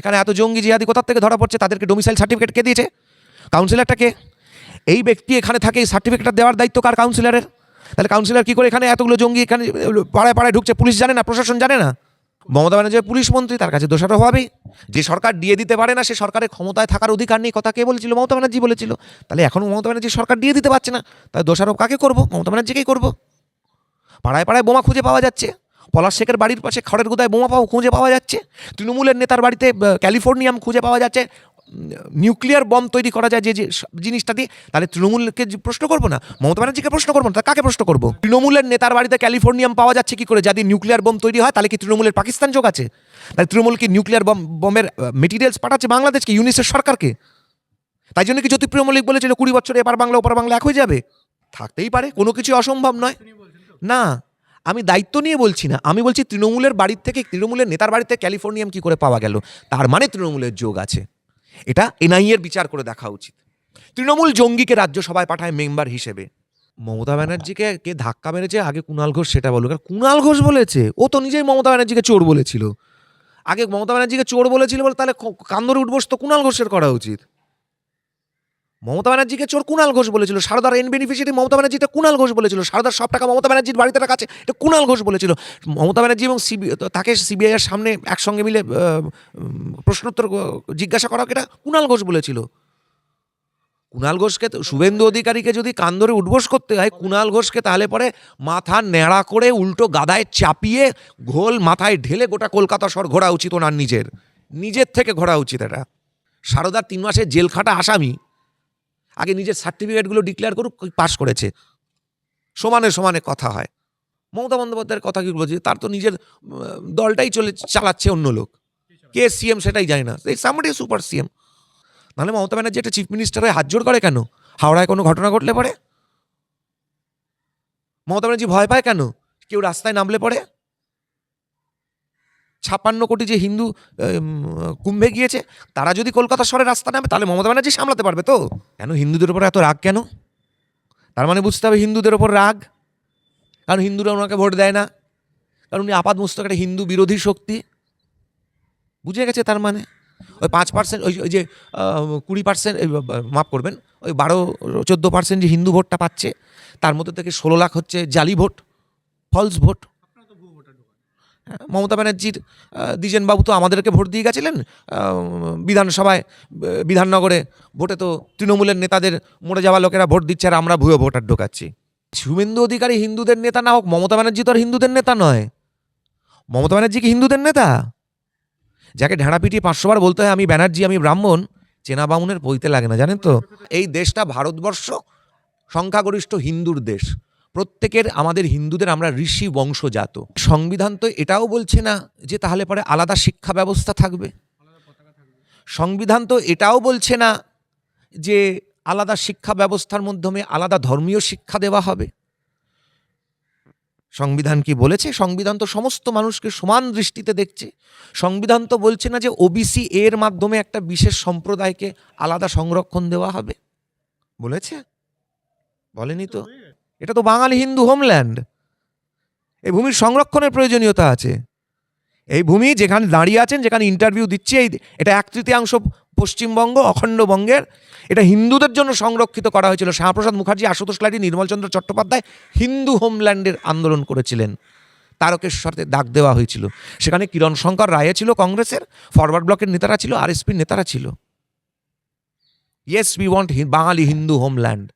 এখানে এত জঙ্গি জিহাদি কোথার থেকে ধরা পড়ছে? তাদেরকে ডোমিসাইল সার্টিফিকেট কে দিয়েছে? কাউন্সিলরটা কে? এই ব্যক্তি এখানে থাকে, এই সার্টিফিকেটটা দেওয়ার দায়িত্ব কার কাউন্সিলরের তাহলে কাউন্সিলর কী করে এখানে এতগুলো জঙ্গি এখানে পাড়ায় পাড়ায় ঢুকছে? পুলিশ জানে না? প্রশাসন জানে না? মমতা ব্যানার্জি পুলিশ মন্ত্রী, তার কাছে দোষারোপ হবেই যে সরকার দিয়ে দিতে পারে না, সে সরকারের ক্ষমতায় থাকার অধিকার নেই, কথা কে বলেছিল? মমতা ব্যানার্জি বলেছিল। তাহলে এখনও মমতা ব্যানার্জি সরকার দিয়ে দিতে পারছে না। তাহলে দোষারোপ কাকে করব? মমতা ব্যানার্জিকেই করব। পাড়ায় পাড়ায় বোমা খুঁজে পাওয়া যাচ্ছে। পলাশ শেখের বাড়ির পাশে খড়ের গোদায় বোমা পাওয়া খুঁজে পাওয়া যাচ্ছে। তৃণমূলের নেতার বাড়িতে ক্যালিফোর্নিয়াম খুঁজে পাওয়া যাচ্ছে। নিউক্লিয়ার বম তৈরি করা যায় যে যে জিনিসটা দিয়ে। তাহলে তৃণমূলকে প্রশ্ন করব না? মমতা ব্যানার্জিকে প্রশ্ন করব না? তা কাকে প্রশ্ন করব? তৃণমূলের নেতার বাড়িতে ক্যালিফোর্নিয়াম পাওয়া যাচ্ছে কি করে? যদি নিউক্লিয়ার বম তৈরি হয়, তাহলে কি তৃণমূলের পাকিস্তান যোগ আছে? তাহলে তৃণমূল কি নিউক্লিয়ার বম, বমের মেটেরিয়ালস পাঠাচ্ছে বাংলাদেশকে, ইউনিসেফ সরকারকে? তাই জন্য কি জ্যোতিপ্রিয় মল্লিক বলেছিল, কুড়ি বছরে এপার বাংলা, ওপার বাংলা এক হয়ে যাবে? থাকতেই পারে, কোনো কিছু অসম্ভব নয়। না। আমি দায়িত্ব নিয়ে বলছি না। আমি বলছি তৃণমূলের বাড়ির থেকে, তৃণমূলের নেতার বাড়িতে ক্যালিফোর্নিয়াম কি করে পাওয়া গেল? তার মানে তৃণমূলের যোগ আছে। এটা এনআইএর বিচার করে দেখা উচিত। তৃণমূল জঙ্গিকে রাজ্যসভায় পাঠায় মেম্বার হিসেবে। মমতা ব্যানার্জিকে কে ধাক্কা মেরেছে? আগে কুণাল ঘোষ সেটা বলো আর কুণাল ঘোষ বলেছে। ও তো নিজেই মমতা ব্যানার্জিকে চোর বলেছিল। আগে মমতা ব্যানার্জিকে চোর বলেছিল বলে তাহলে কান্দরে উঠবস তো কুণাল ঘোষের করা উচিত। মমতা ব্যানার্জিকে চোর কুণাল ঘোষ বলেছিল, সারদার এন বেনিফিশিয়ারি মমতা ব্যানার্জি এটা কুণাল ঘোষ বলেছিল, সারদার সব টাকা মমতা ব্যানার্জির বাড়িতে রাখা আছে, এটা কুণাল ঘোষ বলেছিল। মমতা ব্যানার্জি এবং সিবি তাকে সিবিআই এর সামনে একসঙ্গে মিলে প্রশ্নোত্তর জিজ্ঞাসা করা এটা কুণাল ঘোষ বলেছিল। কুণাল ঘোষকে শুভেন্দু অধিকারীকে যদি কান ধরে উঠবোস করতে হয়, কুণাল ঘোষকে তাহলে পরে মাথা ন্যাড়া করে উল্টো গাদায় চাপিয়ে ঘোল মাথায় ঢেলে গোটা কলকাতা শহর ঘোরা উচিত ওনার নিজের। নিজের থেকে ঘোরা উচিত এটা। সারদার তিন মাসের জেল খাটা আসামি। আগে নিজের সার্টিফিকেটগুলো ডিক্লেয়ার করুক পাস করেছে। সমানে সমানে কথা হয়। মমতা বন্দ্যোপাধ্যায়ের কথা কি বলছি? তার তো নিজের দলটাই চলে, চালাচ্ছে অন্য লোক। কে সিএম সেটাই জানি না। এই সামডি সুপার সিএম নাহলে মমতা ব্যানার্জি একটা চিফ মিনিস্টার হয়ে হাত জোড় করে কেন? হাওড়ায় কোনো ঘটনা ঘটলে পরে? মমতা ব্যানার্জি ভয় পায় কেন? কেউ রাস্তায় নামলে পরে? ছাপ্পান্ন কোটি যে হিন্দু কুম্ভে গিয়েছে, তারা যদি কলকাতা শহরে রাস্তা নামে, তাহলে মমতা ব্যানার্জি সামলাতে পারবে তো। কেন? হিন্দুদের উপর এত রাগ কেন? তার মানে বুঝতে হবে হিন্দুদের ওপর রাগ। কারণ হিন্দুরা ওনাকে ভোট দেয় না। কারণ উনি আপাত মস্তক একটা হিন্দু বিরোধী শক্তি। বুঝে গেছে তার মানে? ওই পাঁচ পার্সেন্ট ওই যে কুড়ি পার্সেন্ট মাফ করবেন, ওই বারো, চোদ্দ পার্সেন্ট যে হিন্দু ভোটটা পাচ্ছে, তার মধ্যে থেকে ষোলো লাখ হচ্ছে জালি ভোট ফলস ভোট। মমতা ব্যানার্জির দ্বিজেনবাবু তো আমাদেরকে ভোট দিয়ে গেছিলেন। বিধানসভায় বিধাননগরে ভোটে তো তৃণমূলের নেতাদের মরে যাওয়া লোকেরা ভোট দিচ্ছে আর আমরা ভুয়ো ভোটার ঢোকাচ্ছি। শুভেন্দু অধিকারী হিন্দুদের নেতা না হোক, মমতা ব্যানার্জি তো আর হিন্দুদের নেতা নয়। মমতা ব্যানার্জি কি হিন্দুদের নেতা? যাকে ঢেঁড়া পিটিয়ে পাঁচশো বার বলতে হয়, আমি ব্যানার্জি, আমি ব্রাহ্মণ, চেনা বামুনের পইতে লাগে না, জানেন তো? এই দেশটা ভারতবর্ষ সংখ্যাগরিষ্ঠ হিন্দুর দেশ। প্রত্যেকের আমাদের হিন্দুদের আমরা ঋষি বংশজাত। সংবিধান তো এটাও বলছে না যে তাহলে পরে আলাদা শিক্ষা ব্যবস্থা থাকবে। সংবিধান তো এটাও বলছে না যে আলাদা শিক্ষা ব্যবস্থার মাধ্যমে আলাদা ধর্মীয় শিক্ষা দেওয়া হবে। সংবিধান কি বলেছে? সংবিধান তো সমস্ত মানুষকে সমান দৃষ্টিতে দেখছে। সংবিধান তো বলছে না যে ওবিসি এর মাধ্যমে একটা বিশেষ সম্প্রদায়কে আলাদা সংরক্ষণ দেওয়া হবে। বলেছে? বলেনি তো? এটা তো বাঙালি হিন্দু হোমল্যান্ড এই ভূমির সংরক্ষণের প্রয়োজনীয়তা আছে। এই ভূমি যেখানে দাঁড়িয়ে আছেন, যেখানে ইন্টারভিউ দিচ্ছে, এই এটা এক তৃতীয়াংশ পশ্চিমবঙ্গ অখণ্ডবঙ্গের এটা হিন্দুদের জন্য সংরক্ষিত করা হয়েছিল। শ্যামাপ্রসাদ মুখার্জি, আশুতোষ লাইটি নির্মলচন্দ্র চট্টোপাধ্যায় হিন্দু হোমল্যান্ডের আন্দোলন করেছিলেন। তারকেশ্বরে দাগ দেওয়া হয়েছিল। সেখানে কিরণ শঙ্কর রায় ছিল কংগ্রেসের ফরওয়ার্ড ব্লকের নেতারা ছিল আরএসপির নেতারা ছিল। Yes we want Bangali Hindu homeland